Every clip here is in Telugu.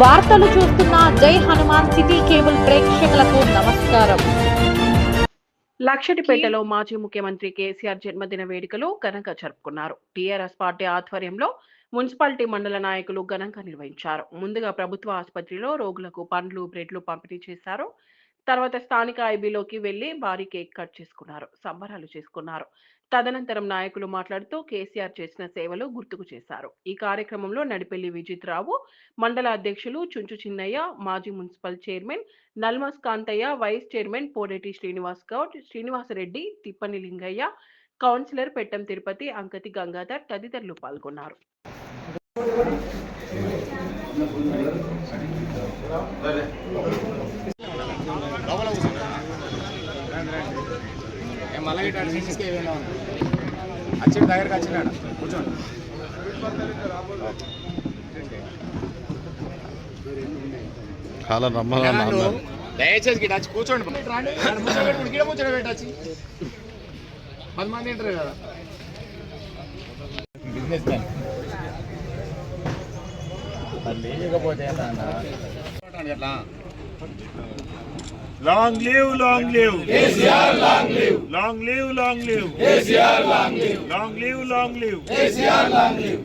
వార్తలు చూస్తున్న జై హనుమాన్ సిటీ కేబుల్ ప్రేక్షకులకు నమస్కారం. లక్షటిపేటలో మాజీ ముఖ్యమంత్రి కేసీఆర్ జన్మదిన వేడుకలు ఘనంగా జరుపుకున్నారు. టీఆర్ఎస్ పార్టీ ఆధ్వర్యంలో మున్సిపాలిటీ మండల నాయకులు ఘనంగా నిర్వహించారు. ముందుగా ప్రభుత్వ ఆసుపత్రిలో రోగులకు పండ్లు బ్రెడ్లు పంపిణీ చేశారు. తర్వాత స్థానిక ఐబీలోకి వెళ్ళి భారీ కేక్ కట్ చేసుకున్నారు సంబరాలు చేసుకున్నారు. తదనంతరం నాయకులు మాట్లాడుతూ కేసీఆర్ చేసిన సేవలు గుర్తుకు చేశారు. ఈ కార్యక్రమంలో నడిపెల్లి విజిత్ రావు మండల అధ్యక్షులు చుంచు చిన్నయ్య మాజీ municipal chairman Nalmas Kantaiah vice chairman Podeti Srinivas Goud Srinivasa Reddy Tippani Lingaiah councillor Pettam Tirupati Ankathi Gangadhar తదితరులు పాల్గొన్నారు మళ్ళీ ఇటు సీసీకి ఏమైనా వచ్చి దగ్గరకు వచ్చినాడు కూర్చోండి చాలా అన్నారు దయచేసి గిట వచ్చి కూర్చోండి. గిడ పెట్టచ్చు. పది మంది కదా. బిజినెస్ మ్యాన్ లేకపోతే ఎట్లా Long live, long live. KCR, long live. Long live, long live. KCR, long live. Long live, long live. KCR, long live.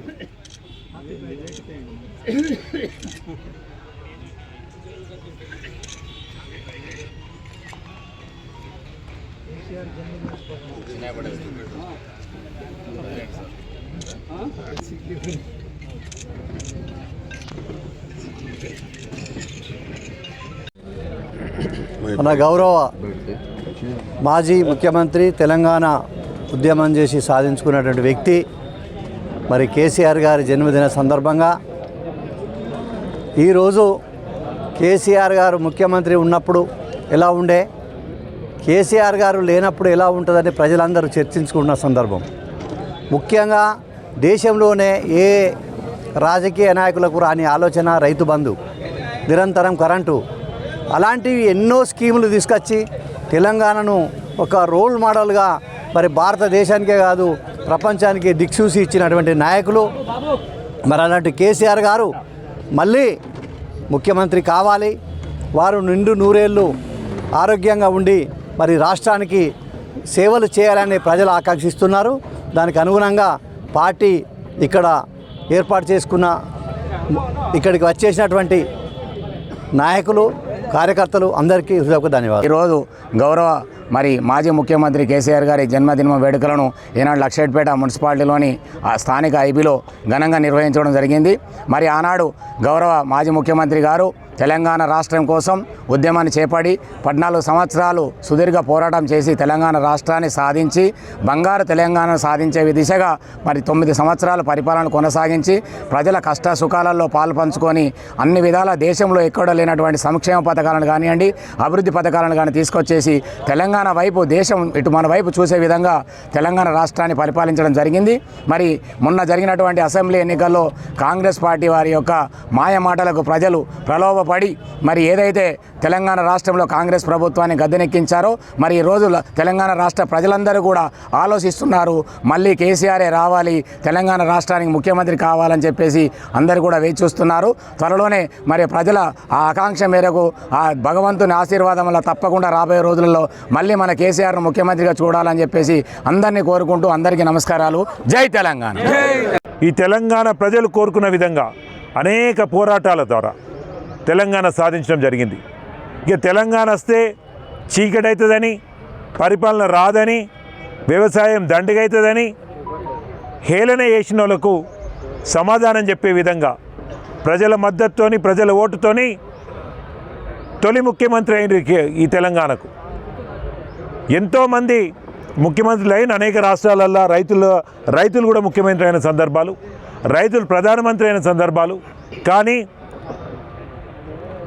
మన గౌరవ మాజీ ముఖ్యమంత్రి తెలంగాణ ఉద్యమం చేసి సాధించుకున్నటువంటి వ్యక్తి మరి కేసీఆర్ గారి జన్మదిన సందర్భంగా ఈరోజు కేసీఆర్ గారు ముఖ్యమంత్రి ఉన్నప్పుడు ఎలా ఉండే కేసీఆర్ గారు లేనప్పుడు ఎలా ఉంటుందని ప్రజలందరూ చర్చించుకున్న సందర్భం. ముఖ్యంగా దేశంలోనే ఏ రాజకీయ నాయకులకు రాని ఆలోచన రైతు బంధు నిరంతరం కరెంటు అలాంటివి ఎన్నో స్కీములు తీసుకొచ్చి తెలంగాణను ఒక రోల్ మోడల్గా మరి భారతదేశానికే కాదు ప్రపంచానికి దిక్సూసి ఇచ్చినటువంటి నాయకులు. మరి అలాంటి కేసీఆర్ గారు మళ్ళీ ముఖ్యమంత్రి కావాలి. వారు నిండు నూరేళ్ళు ఆరోగ్యంగా ఉండి మరి రాష్ట్రానికి సేవలు చేయాలని ప్రజలు ఆకాంక్షిస్తున్నారు. దానికి అనుగుణంగా పార్టీ ఇక్కడ ఏర్పాటు చేసుకున్న ఇక్కడికి వచ్చేసినటువంటి నాయకులు కార్యకర్తలు అందరికీ హృదయపు ధన్యవాదాలు. ఈరోజు గౌరవ మరి మాజీ ముఖ్యమంత్రి కేసీఆర్ గారి జన్మదిన వేడుకలను ఈనాడు లక్షేట్పేట మున్సిపాలిటీలోని ఆ స్థానిక ఐబీలో ఘనంగా నిర్వహించడం జరిగింది. మరి ఆనాడు గౌరవ మాజీ ముఖ్యమంత్రి గారు తెలంగాణ రాష్ట్రం కోసం ఉద్యమాన్ని చేపడి పద్నాలుగు సంవత్సరాలు సుదీర్ఘ పోరాటం చేసి తెలంగాణ రాష్ట్రాన్ని సాధించి బంగారు తెలంగాణ సాధించే దిశగా మరి తొమ్మిది సంవత్సరాల పరిపాలన కొనసాగించి ప్రజల కష్ట సుఖాలలో పాల్పంచుకొని అన్ని విధాల దేశంలో ఎక్కడో లేనటువంటి సంక్షేమ పథకాలను కానివ్వండి అభివృద్ధి పథకాలను కానీ తీసుకొచ్చేసి తెలంగాణ వైపు దేశం ఇటు మన వైపు చూసే విధంగా తెలంగాణ రాష్ట్రాన్ని పరిపాలించడం జరిగింది. మరి మొన్న జరిగినటువంటి అసెంబ్లీ ఎన్నికల్లో కాంగ్రెస్ పార్టీ వారి యొక్క మాయ మాటలకు ప్రజలు ప్రలోభపడి మరి ఏదైతే తెలంగాణ రాష్ట్రంలో కాంగ్రెస్ ప్రభుత్వాన్ని గద్దెనెక్కించారో. మరి ఈ రోజు తెలంగాణ రాష్ట్ర ప్రజలందరూ కూడా ఆలోచిస్తున్నారు. మళ్ళీ కేసీఆరే రావాలి తెలంగాణ రాష్ట్రానికి ముఖ్యమంత్రి కావాలని చెప్పేసి అందరూ కూడా వేచి చూస్తున్నారు. త్వరలోనే మరి ప్రజల ఆ ఆకాంక్ష మేరకు ఆ భగవంతుని ఆశీర్వాదం వల్ల తప్పకుండా రాబోయే రోజులలో మళ్ళీ మన కేసీఆర్ను ముఖ్యమంత్రిగా చూడాలని చెప్పేసి అందరినీ కోరుకుంటూ అందరికీ నమస్కారాలు. జై తెలంగాణ. ఈ తెలంగాణ ప్రజలు కోరుకున్న విధంగా అనేక పోరాటాల ద్వారా తెలంగాణ సాధించడం జరిగింది. ఇక తెలంగాణ వస్తే చీకటవుతుందని పరిపాలన రాదని వ్యవసాయం దండగవుతుందని హేళన చేసిన వాళ్ళకు సమాధానం చెప్పే విధంగా ప్రజల మద్దతుతోని ప్రజల ఓటుతోని తొలి ముఖ్యమంత్రి అయిన ఈ తెలంగాణకు. ఎంతోమంది ముఖ్యమంత్రులు అయిన అనేక రాష్ట్రాలల్లో రైతులు రైతులు కూడా ముఖ్యమంత్రి అయిన సందర్భాలు రైతులు ప్రధానమంత్రి అయిన సందర్భాలు కానీ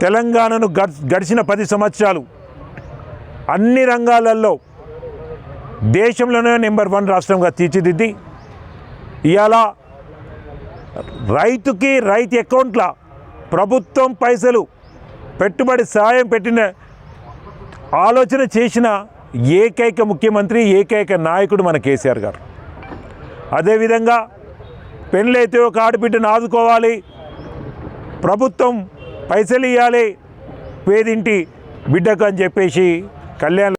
తెలంగాణను గడ్ గడిచిన పది సంవత్సరాలు అన్ని రంగాలలో దేశంలోనే నెంబర్ వన్ రాష్ట్రంగా తీర్చిదిద్ది. ఇవాళ రైతుకి రైతు అకౌంట్ల ప్రభుత్వం పైసలు పెట్టుబడి సాయం పెట్టిన ఆలోచన చేసిన ఏకైక ముఖ్యమంత్రి ఏకైక నాయకుడు మన కేసీఆర్ గారు. అదేవిధంగా పెళ్ళైతే ఒక ఆడబిడ్డను ఆదుకోవాలి. ప్రభుత్వం పైసలు ఇవ్వాలి పేదింటి బిడ్డకు అని చెప్పేసి కళ్యాణ్